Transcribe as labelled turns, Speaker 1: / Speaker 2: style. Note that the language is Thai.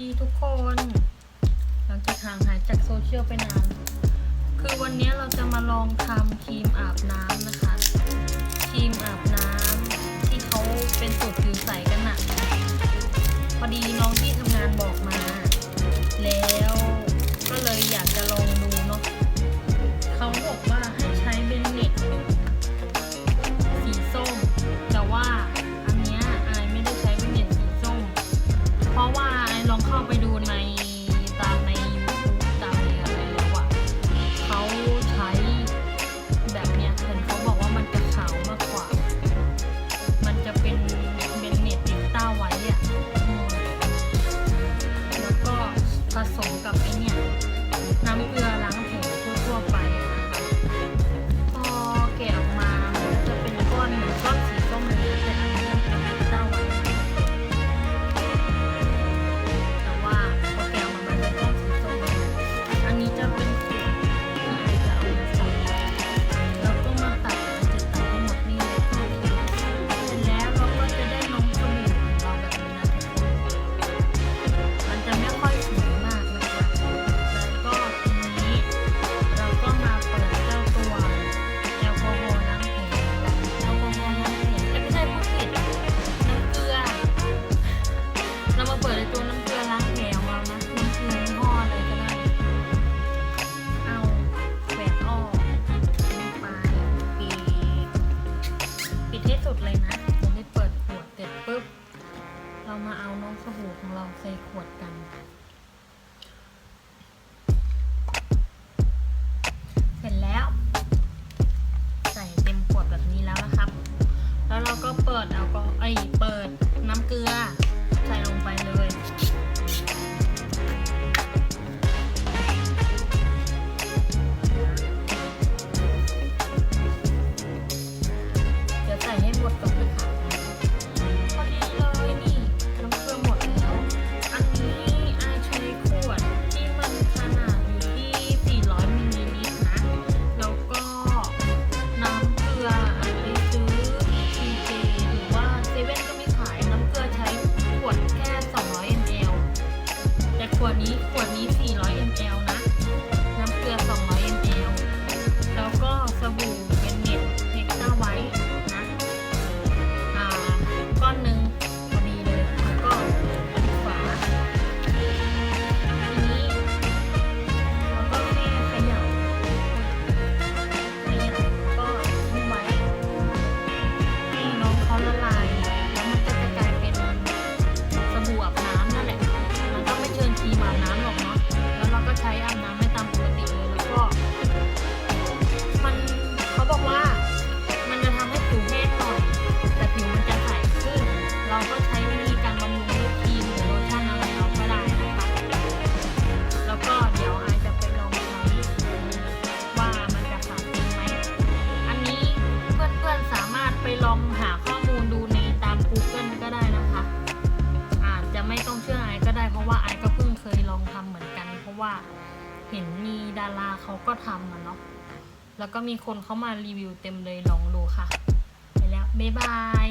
Speaker 1: ดีทุกคน หลังจากห่างหายจากโซเชียลไปนาน คือวันนี้เราจะมาลองทำครีมอาบน้ำนะคะ ครีมอาบน้ำที่เขาเป็นสูตรผิวใสกันอะพอดีน้องที่ทำงานบอกมา กับไอเนี่ย น้ำเกลือล้างแผลทั่วๆไป เรามาเอาน้องสบู่ของเราใส่ขวดกันาบอกว่ามันจะทำให้ผิวแห้งหน่อย แต่ผิวมันจะใสขึ้น เราก็ใช้วิธีการบำรุงด้วยครีมหรือโลชั่นอะไรเราก็ได้นะคะ แล้วก็เดี๋ยวไอจะไปลองใช้ว่ามันจะขาวไหม อันนี้เพื่อนๆสามารถไปลองหาข้อมูลดูในตาม Google ก็ได้นะคะ อาจจะไม่ต้องเชื่อไอก็ได้เพราะว่าไอก็เพิ่งเคยลองทำเหมือนกัน เพราะว่าเห็นมีดาราเขาก็ทำอะเนาะ แล้วก็มีคนเข้ามารีวิวเต็มเลยลองดูค่ะ ไปแล้ว บ๊ายบาย